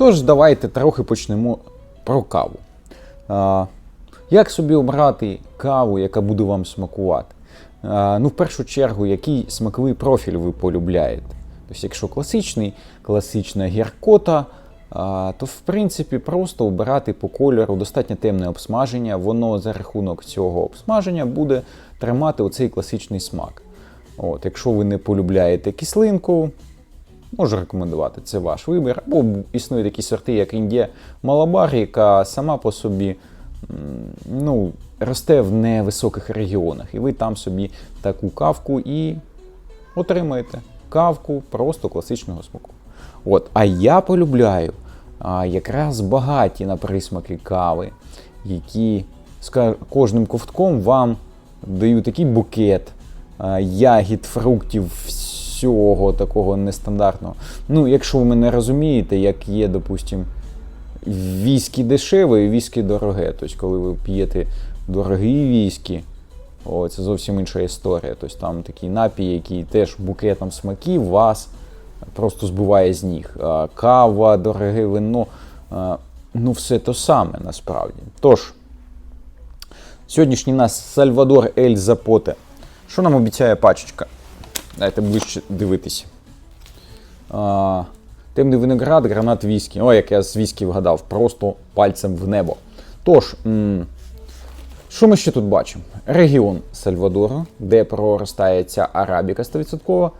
Тож, давайте трохи почнемо про каву. А, як собі обрати каву, яка буде вам смакувати? А, ну, в першу чергу, який смаковий профіль ви полюбляєте? Тобто, якщо класичний, класична гіркота, а, то в принципі просто обирати по кольору достатньо темне обсмаження, воно за рахунок цього обсмаження буде тримати оцей класичний смак. От, якщо ви не полюбляєте кислинку, можу рекомендувати, це ваш вибір. Або існують такі сорти, як Індія Малабар, яка сама по собі ну, росте в невисоких регіонах. І ви там собі таку кавку і отримаєте кавку просто класичного смаку. От, а я полюбляю а, якраз багаті на присмаки кави, які з кожним ковтком вам дають такий букет а, ягід, фруктів, всього такого нестандартного. Ну, якщо ви мене розумієте, як є, допустим, віскі дешеве і віскі дороге. Тобто, коли ви п'єте дорогий віскі, о, це зовсім інша історія. Тобто там такий напій, який теж букетом смаків вас просто збиває з ніг. Кава, дороге вино, ну все то саме насправді. Тож, сьогоднішній нас Сальвадор Ель Запоте. Що нам обіцяє пачечка? Дайте ближче дивитися. А, темний виноград, гранат віскі. О, як я з віскі вгадав, просто пальцем в небо. Тож, м, що ми ще тут бачимо? Регіон Сальвадору, де проростає ця арабіка 100%,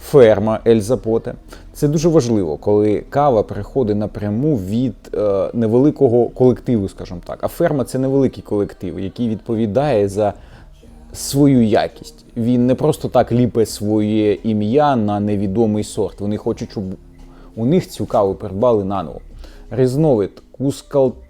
ферма Ель Запоте. Це дуже важливо, коли кава приходить напряму від е, невеликого колективу, скажімо так. А ферма це невеликий колектив, який відповідає за свою якість. Він не просто так ліпе своє ім'я на невідомий сорт. Вони хочуть, щоб у них цю каву придбали наново. Різновид Кускалтлеко.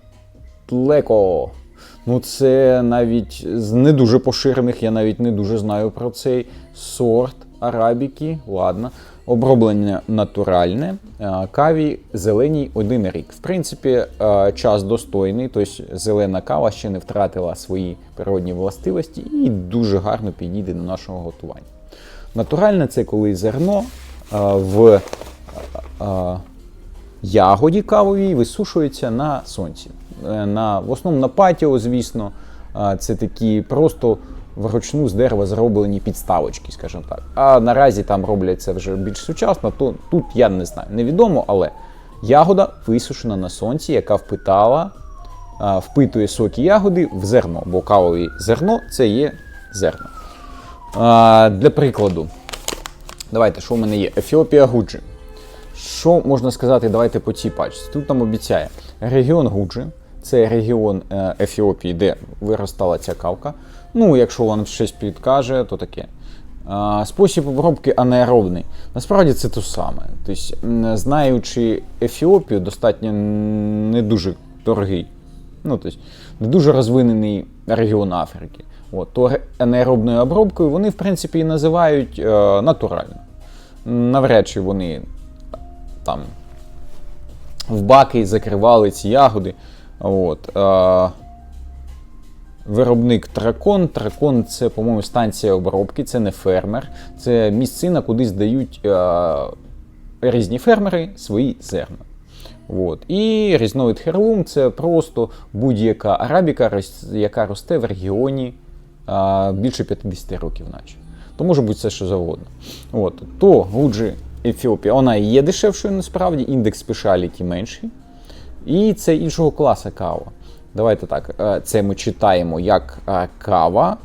Ну, це навіть з не дуже поширених, я навіть не дуже знаю про цей сорт арабіки. Ладно. Оброблення натуральне, е, каві зеленій один рік. В принципі, е, час достойний, тобто зелена кава ще не втратила свої природні властивості і дуже гарно підійде до нашого готування. Натуральне це коли зерно е, в ягоді кавовій висушується на сонці. На, в основному на патіо, звісно, це такі просто вручну з дерева зроблені підставочки, скажімо так. А наразі там робляться вже більш сучасно, то тут я не знаю, невідомо, але ягода висушена на сонці, яка впитала, впитує соки ягоди в зерно, бо кавове зерно це є зерно. Для прикладу, давайте, що в мене є? Ефіопія Гуджі. Що можна сказати, давайте по цій пачці. Тут нам обіцяє регіон Гуджі, це регіон е, Ефіопії, де виростала ця кавка. Ну, якщо вам щось підкаже, то таке. Спосіб обробки анаеробний. Насправді це те саме. Тобто, знаючи Ефіопію, достатньо не дуже дорогий, ну, тобто, не дуже розвинений регіон Африки. От, то анаеробною обробкою вони, в принципі, і називають е, натурально. Навряд чи вони там в баки закривали ці ягоди. От, е, виробник Тракон. Тракон це, по-моєму, станція обробки, це не фермер, це місцина, куди здають е, різні фермери свої зерна. От. І різновид херлум це просто будь-яка арабіка, яка росте в регіоні е, більше 50 років, наче. То може бути все, що завгодно. От. То Гуджі Ефіопія, вона є дешевшою насправді, індекс спешаліті менший. І це іншого класу кава. Давайте так, е, це ми читаємо як е, кава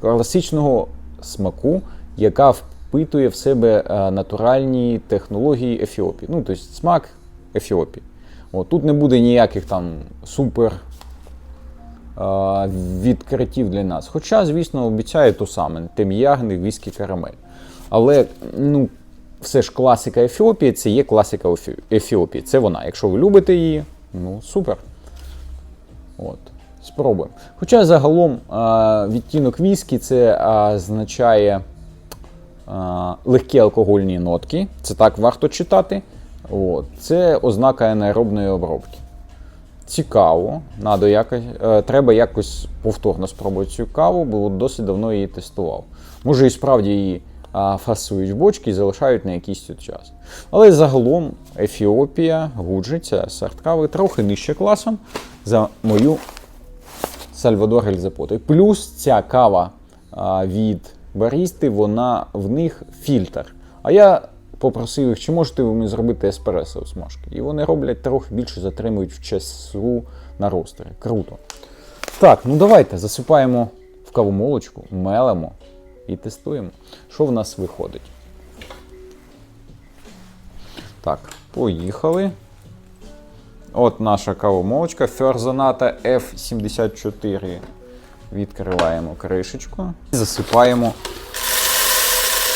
класичного смаку, яка впитує в себе е, натуральні технології Ефіопії. Ну, тобто смак Ефіопії. От, тут не буде ніяких там супер відкриттів для нас. Хоча, звісно, обіцяє то саме: тем'ягни, віскі, карамель. Але ну, все ж класика Ефіопії це є класика Ефіопії. Це вона. Якщо ви любите її, ну супер. От, спробуємо. Хоча загалом відтінок віскі це означає легкі алкогольні нотки. Це так варто читати. От, це ознака анаеробної обробки. Цікаво, надо якось, е, треба якось повторно спробувати цю каву, бо досить давно її тестував. Може і справді її фасують в бочки і залишають на якийсь тут час. Але загалом Ефіопія, Гуджі, ця сорт кави трохи нижче класом за мою Сальвадор Ельзапото. І плюс ця кава від барісти, вона в них фільтр. А я попросив їх, чи можете ви мені зробити еспресо смажки. І вони роблять трохи більше затримують в часу на ростері. Круто. Так, ну давайте засипаємо в кавомолочку, мелемо і тестуємо, що в нас виходить. Так, поїхали. От наша кавомолочка Ферзоната F74. Відкриваємо кришечку і засипаємо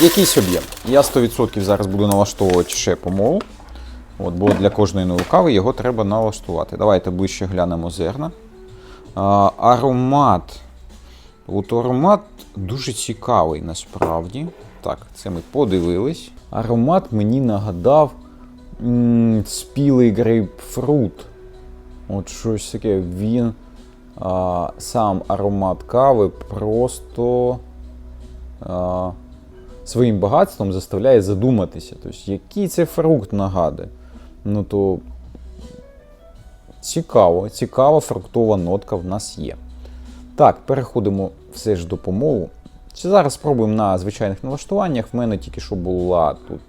якийсь об'єм. Я 100% зараз буду налаштовувати ще помолу. От, бо для кожної нової кави його треба налаштувати. Давайте ближче глянемо зерна. А, аромат. От аромат дуже цікавий насправді. Так, це ми подивились. Аромат мені нагадав спілий грейпфрут. От щось таке. Він а, сам аромат кави просто а, своїм багатством заставляє задуматися. Тобто, який це фрукт нагадує. Ну то цікаво, цікава фруктова нотка в нас є. Так, переходимо все ж до помолу. Зараз спробуємо на звичайних налаштуваннях. В мене тільки що була тут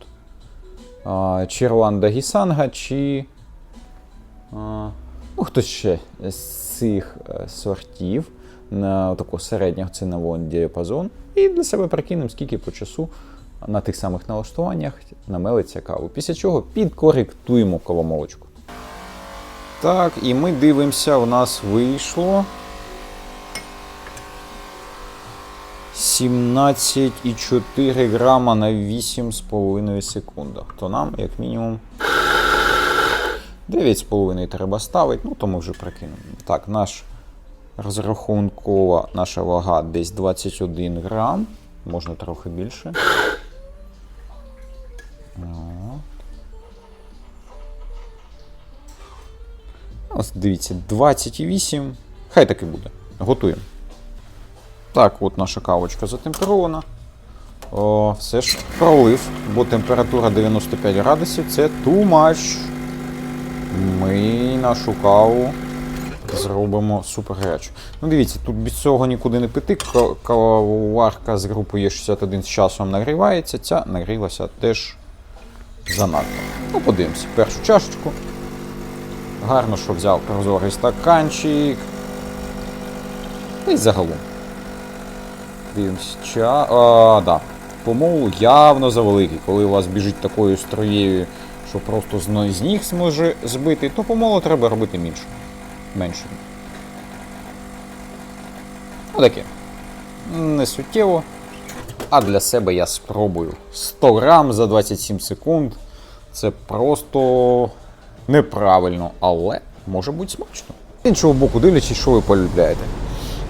чи Роланда Гісанга, чи. Ну, хтось ще з цих е, сортів на такого середнього цінового діапазон. І для себе прикинемо, скільки по часу на тих самих налаштуваннях намелиться каву. Після чого підкоректуємо кавомолочку. Так, і ми дивимося, у нас вийшло 17,4 грама на 8,5 секундах. То нам, як мінімум, 9,5 треба ставити, ну то ми вже прикинемо. Так, наш розрахункова наша вага десь 21 грам, можна трохи більше. Ось дивіться, 28. Хай так і буде. Готуємо. Так, от наша кавочка затемперована. О, все ж пролив, бо температура 95 градусів це too much. Ми нашу каву зробимо супер гарячу. Ну дивіться, тут без цього нікуди не піти. Ка- Кавоварка з групою Е61 з часом нагрівається, ця нагрілася теж занадто. Ну, подивимося, першу чашечку. Гарно, що взяв прозорий стаканчик. Та й загалом. Дивимось. Ча... А, да. Помолу явно завеликий. Коли у вас біжить такою строєю, що просто з ніг зможе збити, то помолу треба робити менше. Менше. Отаке. Не суттєво. А для себе я спробую. 100 грам за 27 секунд. Це просто неправильно, але може бути смачно. З іншого боку, дивлячись, що ви полюбляєте.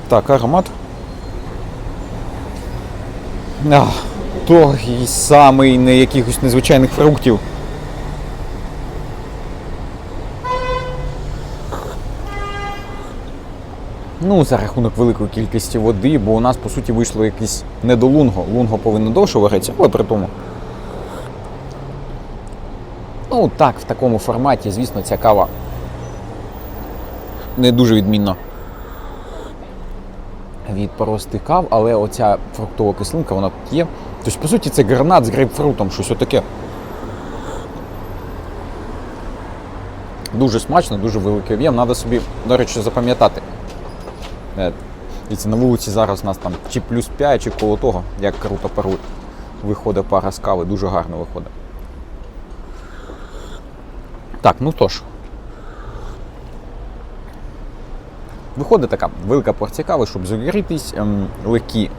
Так, аромат. А, той самий не якихось незвичайних фруктів. Ну, за рахунок великої кількості води, бо у нас по суті вийшло якесь недолунго. Лунго повинно довше варитися, але при тому. Ну так, в такому форматі, звісно, ця кава не дуже відмінна від простих кав, але оця фруктова кислинка, вона є. Тобто, по суті, це гранат з грейпфрутом, щось отаке. Дуже смачно, дуже великий об'єм. Треба собі, до речі, запам'ятати. Е, на вулиці зараз у нас там чи плюс 5, чи коло того, як круто парує. Виходить пара з кави, дуже гарно виходить. Так, ну то ж. Виходить така велика порція кави, щоб загрітись, ем, легкі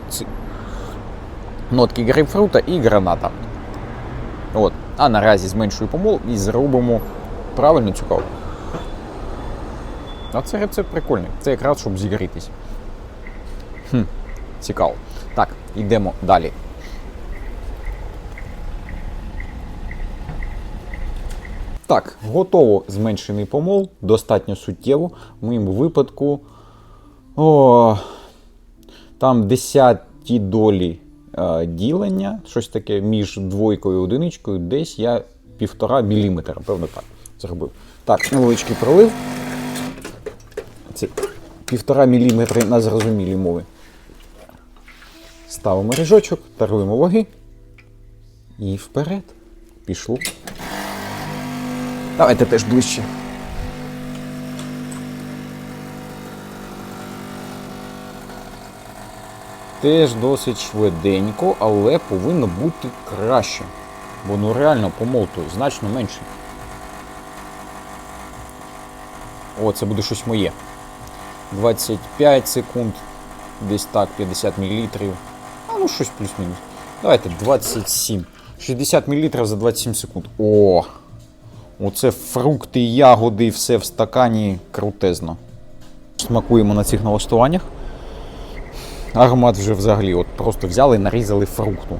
нотки грейпфрута і граната. От. А наразі зменшую помол і зробимо правильно цю каву. А це рецепт прикольний. Це якраз щоб зігрітись. Хм, цікаво. Так, йдемо далі. Так, готово зменшений помол, достатньо суттєво. В моєму випадку. О, там десяті долі е, ділення, щось таке між двойкою і одиничкою, десь я півтора міліметра, певно так, зробив. Так, невеличкий пролив. Це півтора міліметри на зрозумілій мові. Ставимо ріжочок, таруємо ваги. І вперед. Пішло. Давайте теж ближче. Теж досить швиденько, але повинно бути краще. Бо ну реально помолтує значно менше. О, це буде щось моє. 25 секунд, десь так, 50 мл. А ну щось плюс-мінус. Давайте 27. 60 мл за 27 секунд. О! Оце фрукти, ягоди, все в стакані крутезно. Смакуємо на цих налаштуваннях. Аромат вже взагалі, от просто взяли і нарізали фрукту.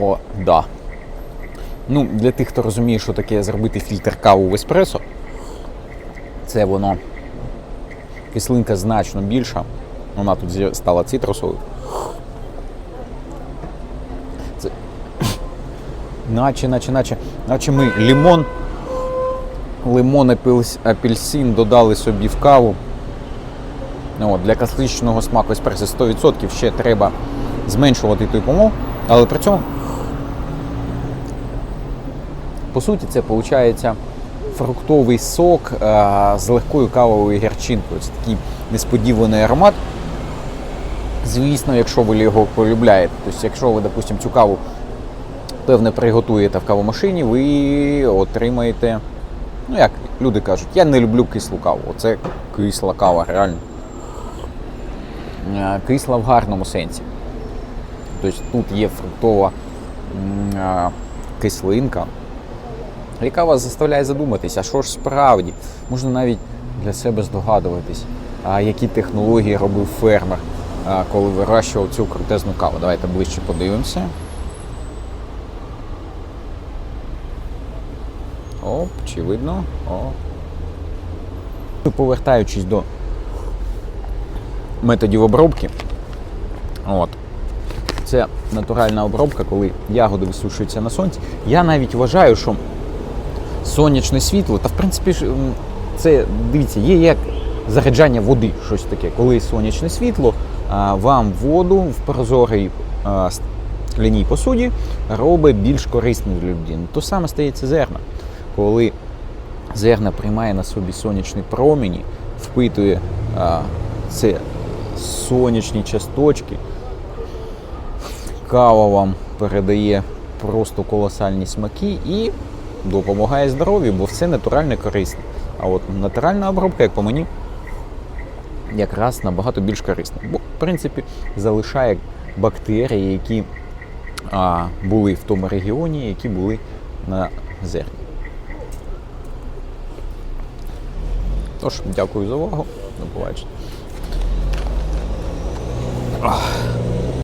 О, да. Ну, для тих, хто розуміє, що таке зробити фільтр каву в еспресо, це воно кислинка значно більша. Вона тут стала цитрусовою. Наче, наче, наче, наче ми лимон, лимон, апельсин додали собі в каву. От, для класичного смаку еспресо 100% ще треба зменшувати той помол, але при цьому, по суті, це виходить фруктовий сок а, з легкою кавовою гірчинкою. Це такий несподіваний аромат. Звісно, якщо ви його полюбляєте, тобто, якщо ви, допустимо, цю каву певне приготуєте в кавомашині, ви отримаєте, ну як люди кажуть, я не люблю кислу каву. Оце кисла кава, реально. Е, Кисла в гарному сенсі. Тобто тут є фруктова е, кислинка, яка вас заставляє задуматися, а що ж справді, можна навіть для себе здогадуватись, які технології робив фермер, коли вирощував цю крутезну каву. Давайте ближче подивимося. Оп, чи видно? О. Повертаючись до методів обробки. От. Це натуральна обробка, коли ягоди висушуються на сонці. Я навіть вважаю, що сонячне світло, та в принципі це дивіться, є як заряджання води, щось таке. Коли сонячне світло, вам воду в прозорій а, скляній посуді робить більш корисною для людини. То саме стається зерна. Коли зерна приймає на собі сонячні промені, впитує а, це сонячні часточки, кава вам передає просто колосальні смаки і допомагає здоров'ю, бо все натуральне корисне. А от натуральна обробка, як по мені, якраз набагато більш корисна. Бо, в принципі, залишає бактерії, які а, були в тому регіоні, які були на зерні. Тож, дякую за увагу. До побачення.